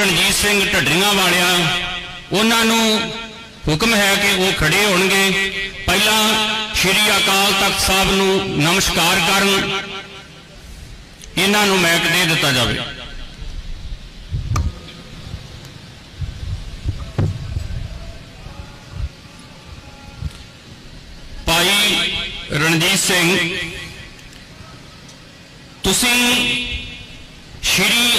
ਰਣਜੀਤ ਸਿੰਘ ਢੱਡਰੀਆਂ ਵਾਲਿਆਂ, ਉਹਨਾਂ ਨੂੰ ਹੁਕਮ ਹੈ ਕਿ ਉਹ ਖੜੇ ਹੋਣਗੇ। ਪਹਿਲਾਂ ਸ਼੍ਰੀ ਅਕਾਲ ਤਖਤ ਸਾਹਿਬ ਨੂੰ ਨਮਸਕਾਰ ਕਰਨ। ਇਹਨਾਂ ਨੂੰ ਮੈਕ ਦੇ ਦਿੱਤਾ ਜਾਵੇ। ਭਾਈ ਰਣਜੀਤ ਸਿੰਘ, ਤੁਸੀਂ ਸ਼੍ਰੀ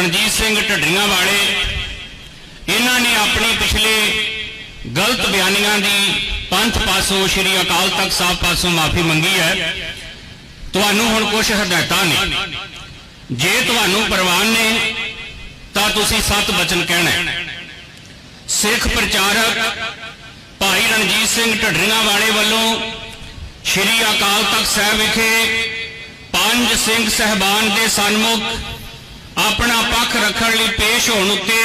ਰਣਜੀਤ ਸਿੰਘ ਢੱਡਰੀਆਂ ਵਾਲੇ, ਇਹਨਾਂ ਨੇ ਆਪਣੇ ਪਿਛਲੇ ਗਲਤ ਬਿਆਨੀਆਂ ਦੀ ਪੰਥ ਪਾਸੋਂ, ਸ਼੍ਰੀ ਅਕਾਲ ਤਖਤ ਸਾਹਿਬ ਪਾਸੋਂ ਮਾਫੀ ਮੰਗੀ ਹੈ। ਤੁਹਾਨੂੰ ਹੁਣ ਕੁਝ ਹਦਾਇਤਾਂ ਨੇ। ਜੇ ਤੁਹਾਨੂੰ ਪ੍ਰਵਾਨ ਨੇ, ਤਾਂ ਤੁਸੀਂ ਸਤ ਬਚਨ ਕਹਿਣਾ ਸਿੱਖ ਪ੍ਰਚਾਰਕ ਭਾਈ ਰਣਜੀਤ ਸਿੰਘ ਢੱਡਰੀਆਂ ਵਾਲੇ ਵੱਲੋਂ ਸ਼੍ਰੀ ਅਕਾਲ ਤਖਤ ਸਾਹਿਬ ਵਿਖੇ ਪੰਜ ਸਿੰਘ ਸਹਿਬਾਨ ਦੇ ਸਨਮੁਖ ਆਪਣਾ ਪੱਖ ਰੱਖਣ ਲਈ ਪੇਸ਼ ਹੋਣ ਉੱਤੇ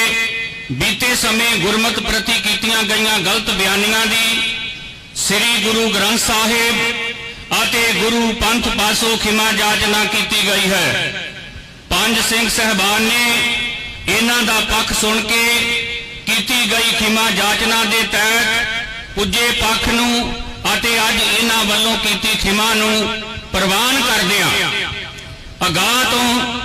ਬੀਤੇ ਸਮੇਂ ਗੁਰਮਤ ਪ੍ਰਤੀ ਕੀਤੀਆਂ ਗਈਆਂ ਗਲਤ ਬਿਆਨੀਆਂ ਦੀ ਸ੍ਰੀ ਗੁਰੂ ਗ੍ਰੰਥ ਸਾਹਿਬ ਅਤੇ ਗੁਰੂ ਪੰਥ ਪਾਸੋਂ ਖਿਮਾ ਜਾਚਨਾ ਕੀਤੀ ਗਈ ਹੈ। ਪੰਜ ਸਿੰਘ ਸਹਿਬਾਨ ਨੇ ਇਹਨਾਂ ਦਾ ਪੱਖ ਸੁਣ ਕੇ ਕੀਤੀ ਗਈ ਖਿਮਾ ਜਾਚਨਾ ਦੇ ਤਹਿਤ ਪੁੱਜੇ ਪੱਖ ਨੂੰ ਅਤੇ ਅੱਜ ਇਹਨਾਂ ਵੱਲੋਂ ਕੀਤੀ ਖਿਮਾ ਨੂੰ ਪ੍ਰਵਾਨ ਕਰਦਿਆਂ ਅਗਾਹ ਤੋਂ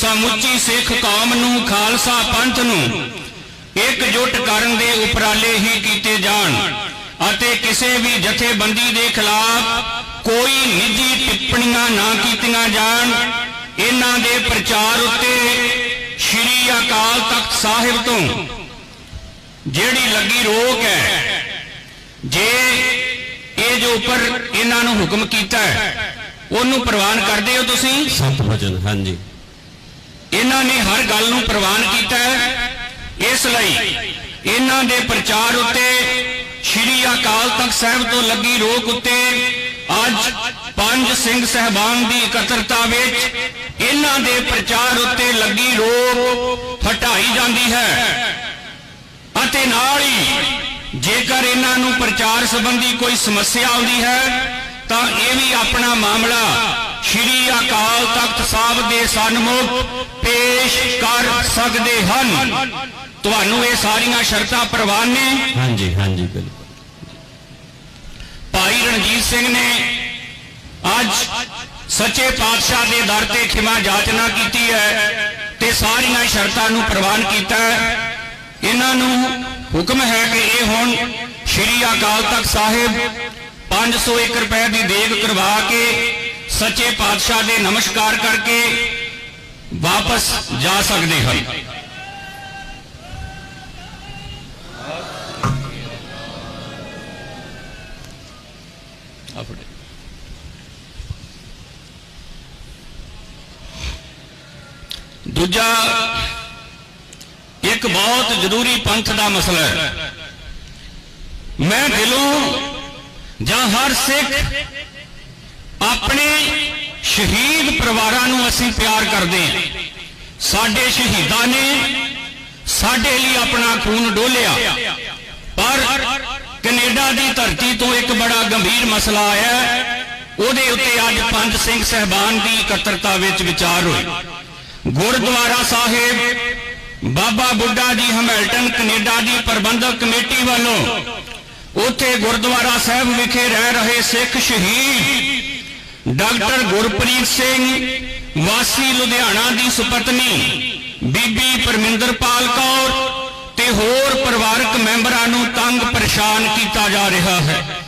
ਸਮੁੱਚੀ ਸਿੱਖ ਕੌਮ ਨੂੰ, ਖਾਲਸਾ ਪੰਥ ਨੂੰ ਇਕਜੁੱਟ ਕਰਨ ਦੇ ਉਪਰਾਲੇ ਹੀ ਕੀਤੇ ਜਾਣ ਅਤੇ ਕਿਸੇ ਵੀ ਜਥੇਬੰਦੀ ਦੇ ਖਿਲਾਫ ਕੋਈ ਨਿੱਜੀ ਟਿੱਪਣੀਆਂ ਨਾ ਕੀਤੀਆਂ ਜਾਣ। ਇਹਨਾਂ ਦੇ ਪ੍ਰਚਾਰ ਉੱਤੇ ਸ਼੍ਰੀ ਅਕਾਲ ਤਖਤ ਸਾਹਿਬ ਤੋਂ ਜਿਹੜੀ ਲੱਗੀ ਰੋਕ ਹੈ, ਜੇ ਇਹ ਜੋ ਉੱਪਰ ਇਹਨਾਂ ਨੂੰ ਹੁਕਮ ਕੀਤਾ ਹੈ, ਉਹਨੂੰ ਪ੍ਰਵਾਨ ਕਰਦੇ ਹੋ ਤੁਸੀਂ? ਸਤ ਵਚਨ ਹਾਂਜੀ। ਇਹਨਾਂ ਨੇ ਹਰ ਗੱਲ ਨੂੰ ਪ੍ਰਵਾਨ ਕੀਤਾ ਹੈ। ਇਸ ਲਈ ਇਹਨਾਂ ਦੇ ਪ੍ਰਚਾਰ ਉੱਤੇ ਸ਼੍ਰੀ ਅਕਾਲ ਤਖਤ ਸਾਹਿਬ ਤੋਂ ਲੱਗੀ ਰੋਕ ਉੱਤੇ ਅੱਜ ਪੰਜ ਸਿੰਘ ਸਹਿਬਾਨ ਦੀ ਇਕੱਤਰਤਾ ਵਿੱਚ ਇਹਨਾਂ ਦੇ ਪ੍ਰਚਾਰ ਉੱਤੇ ਲੱਗੀ ਰੋਕ ਹਟਾਈ ਜਾਂਦੀ ਹੈ। ਅਤੇ ਨਾਲ ਹੀ ਜੇਕਰ ਇਹਨਾਂ ਨੂੰ ਪ੍ਰਚਾਰ ਸੰਬੰਧੀ ਕੋਈ ਸਮੱਸਿਆ ਆਉਂਦੀ ਹੈ, ਤਾਂ ਇਹ ਵੀ ਆਪਣਾ ਮਾਮਲਾ ਸ਼੍ਰੀ ਅਕਾਲ ਤਖਤ ਸਾਹਿਬ ਦੇ ਸਨਮੁਖ ਪੇਸ਼ ਕਰ ਸਕਦੇ ਹਨ। ਤੁਹਾਨੂੰ ਇਹ ਸਾਰੀਆਂ ਸ਼ਰਤਾਂ ਪ੍ਰਵਾਨ ਨੇ। ਹਾਂਜੀ ਹਾਂਜੀ ਬਿਲਕੁਲ। ਭਾਈ ਰਣਜੀਤ ਸਿੰਘ ਨੇ ਅੱਜ ਸੱਚੇ ਪਾਤਸ਼ਾਹ ਦੇ ਦਰ ਤੇ ਖਿਮਾ ਜਾਚਨਾ ਕੀਤੀ ਹੈ ਤੇ ਸਾਰੀਆਂ ਸ਼ਰਤਾਂ ਨੂੰ ਪ੍ਰਵਾਨ ਕੀਤਾ ਹੈ। ਇਹਨਾਂ ਨੂੰ ਹੁਕਮ ਹੈ ਕਿ ਇਹ ਹੁਣ ਸ਼੍ਰੀ ਅਕਾਲ ਤਖਤ ਸਾਹਿਬ 501 ਰੁਪਏ ਦੀ ਦੇਗ ਕਰਵਾ ਕੇ ਸੱਚੇ ਪਾਤਸ਼ਾਹ ਦੇ ਨਮਸਕਾਰ ਕਰਕੇ ਵਾਪਸ ਜਾ ਸਕਦੇ ਹਨ। ਆਪਣੇ ਦੂਜਾ, ਇੱਕ ਬਹੁਤ ਜ਼ਰੂਰੀ ਪੰਥ ਦਾ ਮਸਲਾ ਹੈ। ਮੈਂ ਦਿਲੋਂ ਜਾਂ ਹਰ ਸਿੱਖ ਆਪਣੇ ਸ਼ਹੀਦ ਪਰਿਵਾਰਾਂ ਨੂੰ ਅਸੀਂ ਪਿਆਰ ਕਰਦੇ ਹਾਂ। ਸਾਡੇ ਸ਼ਹੀਦਾਂ ਨੇ ਸਾਡੇ ਲਈ ਆਪਣਾ ਖੂਨ ਡੋਲਿਆ। ਕੈਨੇਡਾ ਦੀ ਧਰਤੀ ਤੋਂ ਇੱਕ ਬੜਾ ਗੰਭੀਰ ਮਸਲਾ ਆਇਆ। ਉਹਦੇ ਉੱਤੇ ਅੱਜ ਪੰਜ ਸਿੰਘ ਸਹਿਬਾਨ ਦੀ ਇਕੱਤਰਤਾ ਵਿੱਚ ਵਿਚਾਰ ਹੋਈ ਗੁਰਦੁਆਰਾ ਸਾਹਿਬ, ਬਾਬਾ ਬੁੱਢਾ ਜੀ ਹਮਿਲਟਨ ਕੈਨੇਡਾ ਦੀ ਪ੍ਰਬੰਧਕ ਕਮੇਟੀ ਵੱਲੋਂ ਉੱਥੇ ਗੁਰਦੁਆਰਾ ਸਾਹਿਬ ਵਿਖੇ ਰਹਿ ਰਹੇ ਸਿੱਖ ਸ਼ਹੀਦ ਡਾਕਟਰ ਗੁਰਪ੍ਰੀਤ ਸਿੰਘ, ਵਾਸੀ ਲੁਧਿਆਣਾ ਦੀ ਸੁਪਤਨੀ, ਬੀਬੀ ਪਰਮਿੰਦਰਪਾਲ ਕੌਰ ਤੇ ਹੋਰ ਪਰਿਵਾਰਕ ਮੈਂਬਰਾਂ ਨੂੰ ਤੰਗ ਪਰੇਸ਼ਾਨ ਕੀਤਾ ਜਾ ਰਿਹਾ ਹੈ।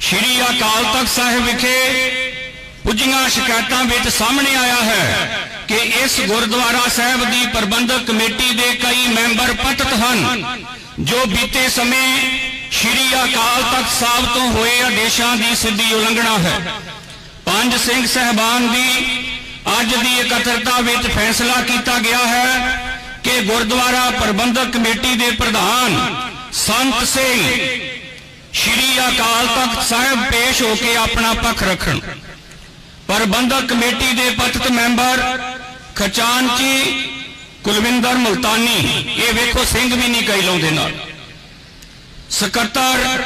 ਸ਼੍ਰੀ ਅਕਾਲ ਤਖਤ ਸਾਹਿਬ ਵਿਖੇ ਪੁੱਜੀਆਂ ਸ਼ਿਕਾਇਤਾਂ ਵਿੱਚ ਸਾਹਮਣੇ ਆਇਆ ਹੈ ਕਿ ਇਸ ਗੁਰਦੁਆਰਾ ਸਾਹਿਬ ਦੀ ਪ੍ਰਬੰਧਕ ਕਮੇਟੀ ਦੇ ਕਈ ਮੈਂਬਰ ਪਤਿਤ ਹਨ, ਜੋ ਬੀਤੇ ਸਮੇਂ ਸ਼੍ਰੀ ਅਕਾਲ ਤਖਤ ਸਾਹਿਬ ਤੋਂ ਹੋਏ ਆਦੇਸ਼ਾਂ ਦੀ ਸਿੱਧੀ ਉਲੰਘਣਾ ਹੈ। ਪੰਜ ਸਿੰਘ ਸਹਿਬਾਨ ਦੀ ਅੱਜ ਦੀ ਇਕੱਤਰਤਾ ਵਿੱਚ ਫੈਸਲਾ ਕੀਤਾ ਗਿਆ ਹੈ ਕਿ ਗੁਰਦੁਆਰਾ ਪ੍ਰਬੰਧਕ ਕਮੇਟੀ ਦੇ ਪ੍ਰਧਾਨ ਸੰਤ ਸਿੰਘ ਸ਼੍ਰੀ ਅਕਾਲ ਤਖਤ ਸਾਹਿਬ ਪੇਸ਼ ਹੋ ਕੇ ਆਪਣਾ ਪੱਖ ਰੱਖਣ। ਪ੍ਰਬੰਧਕ ਕਮੇਟੀ ਦੇ ਪਤਿਤ ਮੈਂਬਰ ਖਜ਼ਾਨਚੀ ਕੁਲਵਿੰਦਰ ਮੁਲਤਾਨੀ, ਇਹ ਵੇਖੋ ਸਿੰਘ ਵੀ ਨਹੀਂ ਕਈ ਲਾਉਂਦੇ ਨਾਲ। ਸਕੱਤਰ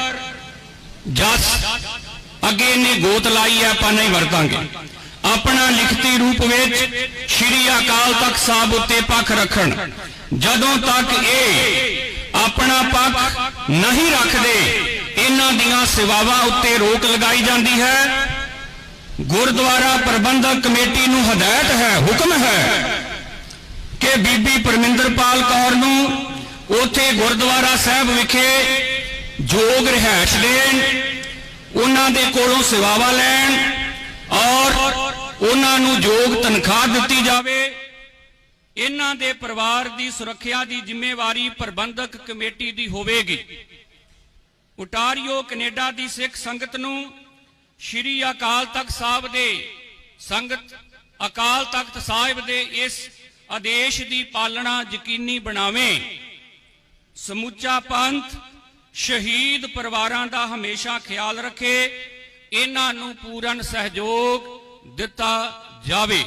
ਜਸ ਅੱਗੇ ਇਹਨੇ ਗੋਤ ਲਾਈ ਹੈ ਆਪਾਂ ਨਹੀਂ ਵਰਤਾਂਗੇ। ਆਪਣਾ ਲਿਖਤੀ ਰੂਪ ਵਿੱਚ ਸ਼੍ਰੀ ਅਕਾਲ ਤਖਤ ਸਾਹਿਬ ਉੱਤੇ ਪੱਖ ਰੱਖਣ। ਜਦੋਂ ਤੱਕ ਇਹ ਆਪਣਾ ਪੱਖ ਨਹੀਂ ਰੱਖਦੇ, ਇਹਨਾਂ ਦੀਆਂ ਸੇਵਾਵਾਂ ਉੱਤੇ ਰੋਕ ਲਗਾਈ ਜਾਂਦੀ ਹੈ। ਗੁਰਦੁਆਰਾ ਪ੍ਰਬੰਧਕ ਕਮੇਟੀ ਨੂੰ ਹਦਾਇਤ ਹੈ, ਹੁਕਮ ਹੈ ਕਿ ਬੀਬੀ ਪਰਮਿੰਦਰਪਾਲ ਕੌਰ ਨੂੰ ਉੱਥੇ ਗੁਰਦੁਆਰਾ ਸਾਹਿਬ ਵਿਖੇ ਜੋਗ ਰਹਿائش ਦੇਣ। ਉਹਨਾਂ ਦੇ ਕੋਲੋਂ ਸੇਵਾਵਾਂ ਲੈਣ ਔਰ ਉਹਨਾਂ ਨੂੰ ਯੋਗ ਤਨਖਾਹ ਦਿੱਤੀ ਜਾਵੇ। ਇਹਨਾਂ ਦੇ ਪਰਿਵਾਰ ਦੀ ਸੁਰੱਖਿਆ ਦੀ ਜ਼ਿੰਮੇਵਾਰੀ ਪ੍ਰਬੰਧਕ ਕਮੇਟੀ ਦੀ ਹੋਵੇਗੀ। ਉਟਾਰੀਓ ਕੈਨੇਡਾ ਦੀ ਸਿੱਖ ਸੰਗਤ ਨੂੰ ਸ਼੍ਰੀ ਅਕਾਲ ਤਖਤ ਸਾਹਿਬ ਦੇ ਸੰਗਤ ਅਕਾਲ ਤਖਤ ਸਾਹਿਬ ਦੇ ਇਸ ਆਦੇਸ਼ ਦੀ ਪਾਲਣਾ ਯਕੀਨੀ ਬਣਾਵੇ। ਸਮੁੱਚਾ ਪੰਥ ਸ਼ਹੀਦ ਪਰਿਵਾਰਾਂ ਦਾ ਹਮੇਸ਼ਾ ਖਿਆਲ ਰੱਖੇ ਇਹਨਾਂ ਨੂੰ ਪੂਰਨ ਸਹਿਯੋਗ ਦਿੱਤਾ ਜਾਵੇ।